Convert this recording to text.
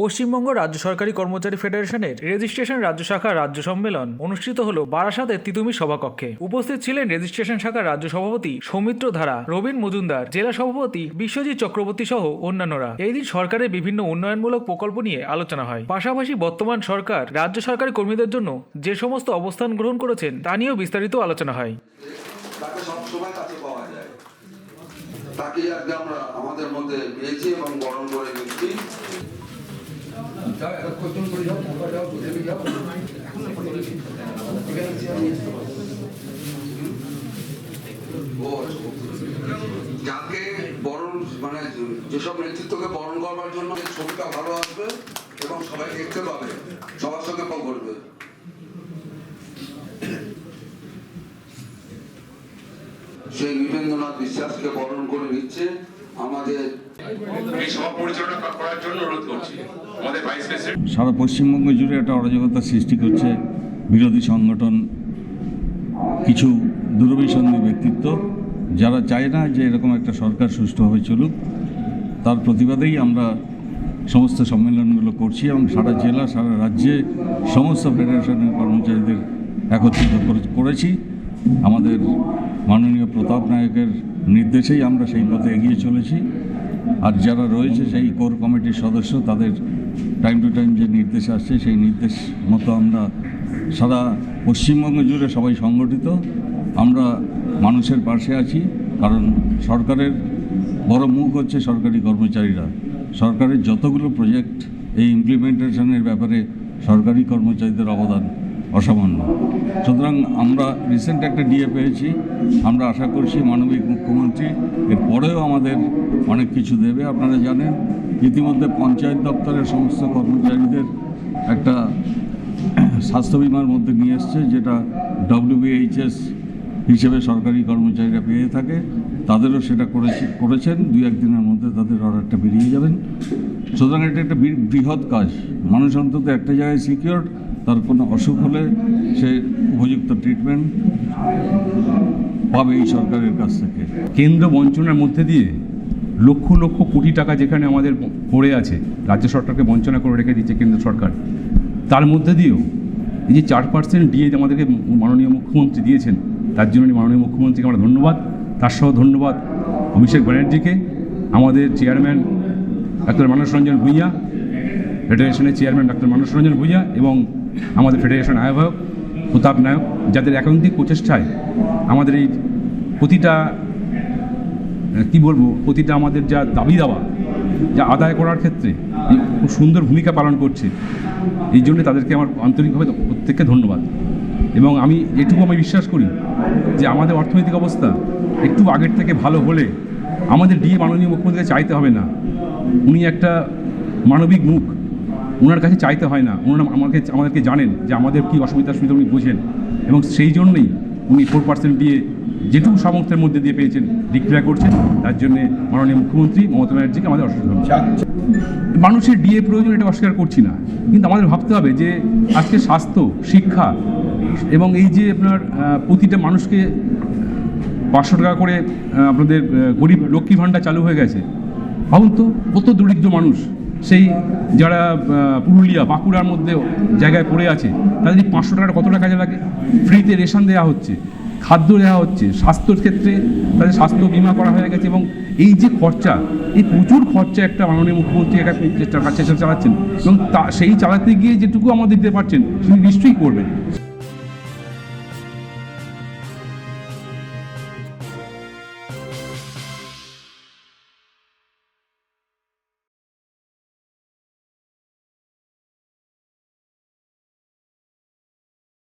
পশ্চিমবঙ্গ রাজ্য সরকারি কর্মচারী ফেডারেশনের রেজিস্ট্রেশন রাজ্য শাখার রাজ্য সম্মেলন অনুষ্ঠিত হল বারাসাতের তিতুমি সভাকক্ষে। উপস্থিত ছিলেন রেজিস্ট্রেশন শাখার রাজ্য সভাপতি সৌমিত্র ধারা, রবীন মজুমদার, জেলা সভাপতি বিশ্বজিৎ চক্রবর্তী সহ অন্যান্যরা। এই দিন সরকারের বিভিন্ন উন্নয়নমূলক প্রকল্প নিয়ে আলোচনা হয়। পাশাপাশি বর্তমান সরকার রাজ্য সরকারি কর্মীদের জন্য যে সমস্ত অবস্থান গ্রহণ করেছেন, তা নিয়েও বিস্তারিত আলোচনা হয়। তাকে আজকে আমরা আমাদের মধ্যে পেয়েছি এবং বরণ করে নিচ্ছি। যাকে বরণ মানে যেসব নেতৃত্বকে বরণ করবার জন্য ছবিটা ভালো আসবে এবং সবাই দেখতে পাবে, সবার সঙ্গে করবে। সেই বীরেন্দ্রনাথ বিশ্বাসকে বরণ করে নিচ্ছে আমাদের সারা পশ্চিমবঙ্গ জুড়ে একটা অরাজকতা সৃষ্টি করছে বিরোধী সংগঠন, কিছু দূরভিসন্ধি ব্যক্তিত্ব। যারা চায় না যে এরকম একটা সরকার সুষ্ঠুভাবে চলুক, তার প্রতিবাদেই আমরা সমস্ত সম্মেলনগুলো করছি এবং সারা জেলা, সারা রাজ্যে সমস্ত ফেডারেশনের কর্মচারীদের একত্রিত করে- করেছি। আমাদের মাননীয় প্রতাপ নায়কের নির্দেশেই আমরা সেই পথে এগিয়ে চলেছি। আর যারা রয়েছে সেই কোর কমিটির সদস্য, তাদের টাইম টু টাইম যে নির্দেশ আসছে, সেই নির্দেশ মতো আমরা সারা পশ্চিমবঙ্গ জুড়ে সবাই সংগঠিত। আমরা মানুষের পাশে আছি, কারণ সরকারের বড় মুখ হচ্ছে সরকারি কর্মচারীরা। সরকারের যতগুলো প্রজেক্ট এই ইমপ্লিমেন্টেশনের ব্যাপারে সরকারি কর্মচারীদের অবদান অসামান্য। সুতরাং আমরা রিসেন্ট একটা ডিএ পেয়েছি। আমরা আশা করছি মানবিক মুখ্যমন্ত্রী এর পরেও আমাদের অনেক কিছু দেবে। আপনারা জানেন, ইতিমধ্যে পঞ্চায়েত দপ্তরের সমস্ত কর্মচারীদের একটা স্বাস্থ্য বিমার মধ্যে নিয়ে এসছে, যেটা ডব্লিউবিএইচএস হিসেবে সরকারি কর্মচারীরা পেয়ে থাকে। তাদেরও সেটা করেছে, করেছেন। দুই একদিনের মধ্যে তাদের অর্ডারটা বেরিয়ে যাবেন। সুতরাং এটা একটা বৃহৎ কাজ। মানুষ অন্তত একটা জায়গায় সিকিওর তার কোনো অসুখ হলে সে উপযুক্ত ট্রিটমেন্ট পাবে এই সরকারের কাছ থেকে। কেন্দ্র বঞ্চনার মধ্যে দিয়ে লক্ষ লক্ষ কোটি টাকা যেখানে আমাদের পড়ে আছে, রাজ্য সরকারকে বঞ্চনা করে রেখে দিচ্ছে কেন্দ্র সরকার, তার মধ্যে দিয়েও এই যে চার পার্সেন্ট ডিএ আমাদেরকে মাননীয় মুখ্যমন্ত্রী দিয়েছেন, তার জন্য মাননীয় মুখ্যমন্ত্রীকে আমরা ধন্যবাদ। তার সহ ধন্যবাদ অভিষেক ব্যানার্জিকে, আমাদের চেয়ারম্যান ডাক্তার মানস রঞ্জন ভূঁইয়া ফেডারেশনের চেয়ারম্যান ডাক্তার মানস রঞ্জন ভূঁইয়া এবং আমাদের ফেডারেশন আহ্বায়ক, প্রতাপ নায়ক, যাদের একান্তিক প্রচেষ্টায় আমাদের এই প্রতিটা কি বলব, প্রতিটা আমাদের যা দাবি দেওয়া, যা আদায় করার ক্ষেত্রে খুব সুন্দর ভূমিকা পালন করছে, এই জন্য তাদেরকে আমার আন্তরিকভাবে প্রত্যেককে ধন্যবাদ। এবং আমি এটুকু আমি বিশ্বাস করি যে আমাদের অর্থনৈতিক অবস্থা একটু আগের থেকে ভালো হলে আমাদের ডিএ মাননীয় মুখ্যমন্ত্রীকে চাইতে হবে না। উনি একটা মানবিক মুখ। ওনার কাছে চাইতে হয় না। ওনারা আমাকে আমাদেরকে জানেন যে আমাদের কী অসুবিধা সুবিধা উনি বোঝেন। এবং সেই জন্যই উনি ফোর পার্সেন্ট দিয়ে যেটুকু সামর্থ্যের মধ্যে দিয়ে পেয়েছেন ডিক্লেয়ার করছেন। তার জন্য মাননীয় মুখ্যমন্ত্রী মমতা ব্যানার্জিকে আমাদের অসুবিধা মানুষের ডিএ প্রয়োজন এটা অস্বীকার করছি না। কিন্তু আমাদের ভাবতে হবে যে আজকে স্বাস্থ্য শিক্ষা এবং এই যে আপনার প্রতিটা মানুষকে পাঁচশো টাকা করে আপনাদের গরিব লক্ষ্মী ভাণ্ডার চালু হয়ে গেছে। ভাবুন তো কত দরিদ্র মানুষ। সেই যারা পুরুলিয়া, বাঁকুড়ার মধ্যে জায়গায় পড়ে আছে, তাদের পাঁচশো টাকাটা কতটা কাজে লাগে? ফ্রিতে রেশন দেওয়া হচ্ছে, খাদ্য দেওয়া হচ্ছে, স্বাস্থ্যর ক্ষেত্রে তাদের স্বাস্থ্য বিমা করা হয়ে গেছে এবং এই যে খরচা, এই প্রচুর খরচা একটা মাননীয় মুখ্যমন্ত্রী একটা চেষ্টা চালাচ্ছেন এবং তা সেই চালাতে গিয়ে যেটুকু আমাদের দিতে পারছেন, তিনি নিশ্চয়ই করবেন।